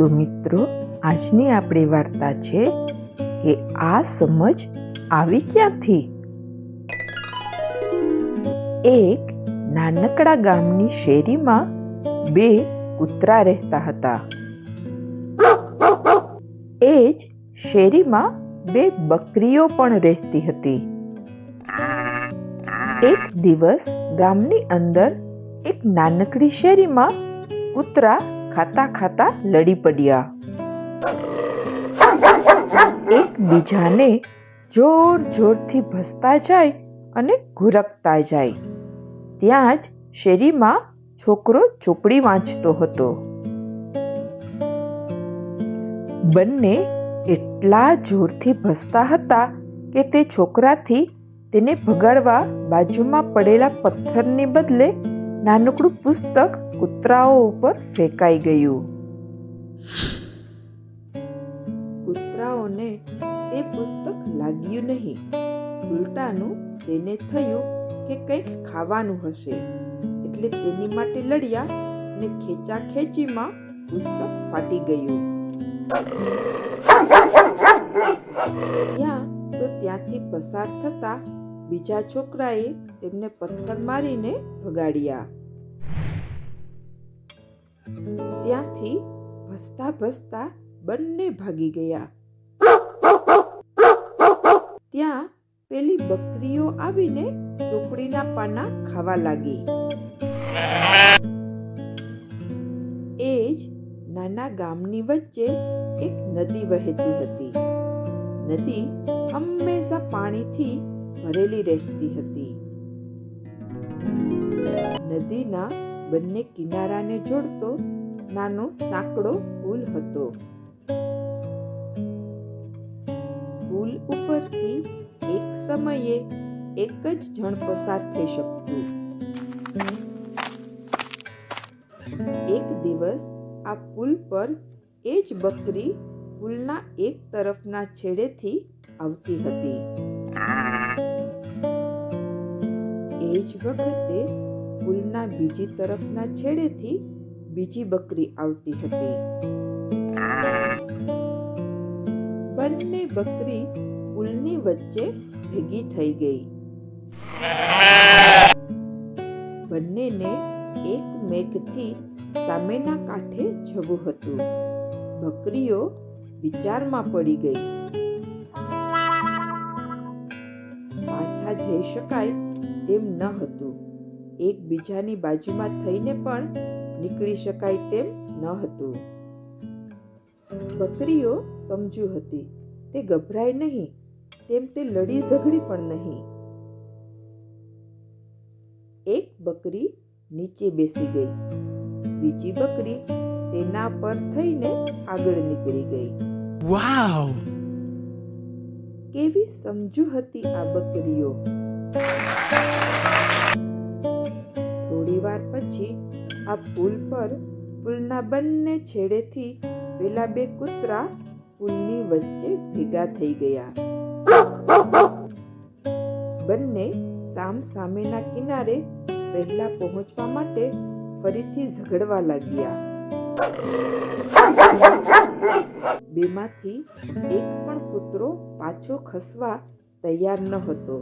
તો મિત્રો, આજની આપણી વાર્તા છે કે આ સમજ આવી ક્યાંથી? એક નાનકડા ગામની શેરીમાં બે કૂતરા રહેતા હતા. એ જ શેરીમાં બે બકરીઓ પણ રહેતી હતી. એક દિવસ ગામની અંદર એક નાનકડી શેરીમાં કૂતરા ખાતા ખાતા લડી પડ્યા. એક બીજાને જોર જોરથી ભસતા જાય અને ઘુરકતા જાય. ત્યાં જ શેરીમાં છોકરો ચોપડી વાંચતો હતો. બંને એટલા જોરથી ભસતા હતા કે તે છોકરાથી તેને ભગાડવા બાજુમાં પડેલા પથ્થરને બદલે નાનકડું પુસ્તક કૂતરાઓ ઉપર ફેંકાઈ ગયું. કૂતરાઓને તે પુસ્તક લાગ્યું નહીં. ઉલટાનું તેને થયું કે કંઈક ખાવાનું હશે. એટલે તેની માટે લડ્યા અને ખેંચા ખેંચીમાં પુસ્તક ફાટી ગયું. ત્યાં તો ત્યાંથી પસાર થતા બીજા છોકરાએ તેમને પથ્થર મારીને ભગાડ્યા. ત્યાંથી ભસતા ભસતા બંને ભાગી ગયા. ત્યાં પેલી બકરીઓ આવીને ચોપડીના પાના ખાવા લાગી. એ જ નાના ગામની વચ્ચે એક નદી વહેતી હતી. નદી હંમેશા પાણીથી ભરેલી રહેતી હતી. નદીના બંને કિનારાને જોડતો નાનો સાંકડો પુલ હતો. પુલ ઉપરથી એક સમયે એક જ જણ પસાર થઈ શકતું. એક દિવસ આ પુલ પર એ જ બકરી પુલના એક તરફના છેડેથી આવતી હતી. એ જ વખતે પુલના બીજી તરફના છેડેથી બીજી બકરી આવતી હતી. બંને બકરી પુલની વચ્ચે ભેગી થઈ ગઈ. બંનેને એક મેઘથી સામેના કાંઠે જવું હતું. બકરીઓ વિચારમાં પડી ગઈ. પાછા જઈ શકાય તેમ ન હતું. એકબીજાની બાજુમાં થઈને પણ નીકળી શકાય તેમ ન હતું. બકરીઓ સમજુ હતી તે ગભરાય નહીં તેમ તે લડી ઝઘડી પણ નહીં. એક બકરી નીચે બેસી ગઈ. બીજી બકરી તેના પર થઈને આગળ નીકળી ગઈ. વાવ! કેવી સમજુ હતી આ બકરીઓ? પછી આ પુલ પર પુલના બંને છેડેથી પેલા બે કૂતરા પુલની વચ્ચે ભેગા થઈ ગયા. બંને સામ સામેના કિનારે પહેલા પહોંચવા માટે ફરીથી ઝઘડવા લાગ્યા. બેમાંથી એક પણ કૂતરો પાછો ખસવા તૈયાર ન હતો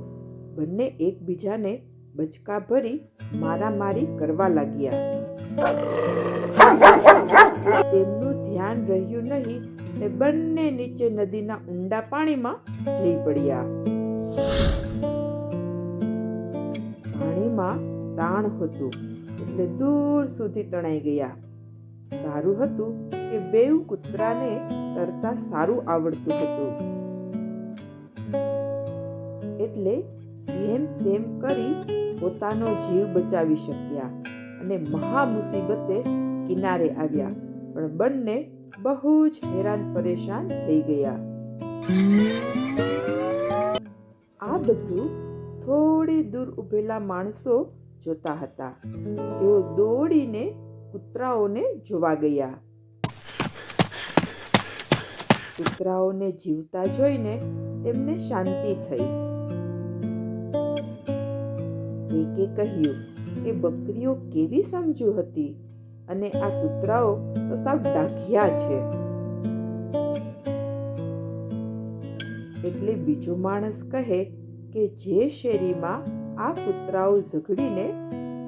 બંને એકબીજાને બચકા ભરી મારામારી કરવા લાગ્યા. તેમનું ધ્યાન રહ્યું નહીં ને બંને નીચે નદીના ઊંડા પાણીમાં જઈ પડ્યા. પાણીમાં તાણ હતું એટલે દૂર સુધી તણાઈ ગયા. સારું હતું કે બેઉ કૂતરાને તરતા સારું આવડતું હતું. એટલે જેમ તેમ કરી પોતાનો જીવ બચાવી શક્યા અને મહા મુસીબતે કિનારે આવ્યા. પણ બંને બહુ જ હેરાન પરેશાન થઈ ગયા. આ બધું થોડી દૂર ઉભેલા માણસો જોતા હતા. તેઓ દોડીને કૂતરાઓને જોવા ગયા. કૂતરાઓને જીવતા જોઈને તેમને શાંતિ થઈ. એકે કહ્યું કે બકરીઓ કેવી સમજુ હતી અને આ કૂતરાઓ તો સાવ ડાઘિયા છે. એટલે બીજો માણસ કહે કે જે શેરીમાં આ કૂતરાઓ ઝઘડીને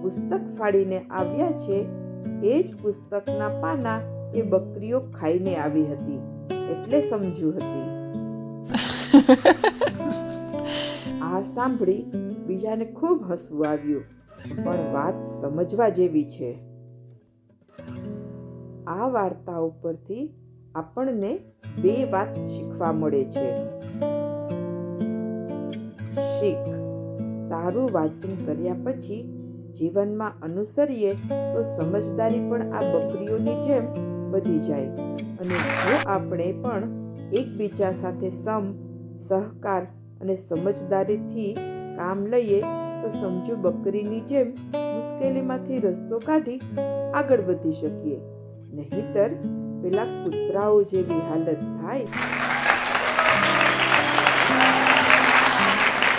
પુસ્તક ફાડીને આવ્યા છે એ જ પુસ્તકના પાના એ બકરીઓ ખાઈને આવી હતી એટલે સમજુ હતી. આ સાંભળી બીજાને ખૂબ હસવું આવ્યું. પણ વાત સમજવા જેવી છે. આ વાર્તા ઉપરથી આપણને બે વાત શીખવા મળે છે. શીખ સારું વાંચન કર્યા પછી જીવનમાં અનુસરીએ તો સમજદારી પણ આ બકરીઓની જેમ વધી જાય અને જો આપણે પણ એકબીજા સાથે સમ સહકાર અને સમજદારીથી કામ લઈએ તો સમજુ બકરીની જેમ મુશ્કેલીમાંથી રસ્તો કાઢી આગળ વધી શકીએ. નહીતર પેલા કૂતરાઓ જેવી હાલત થાય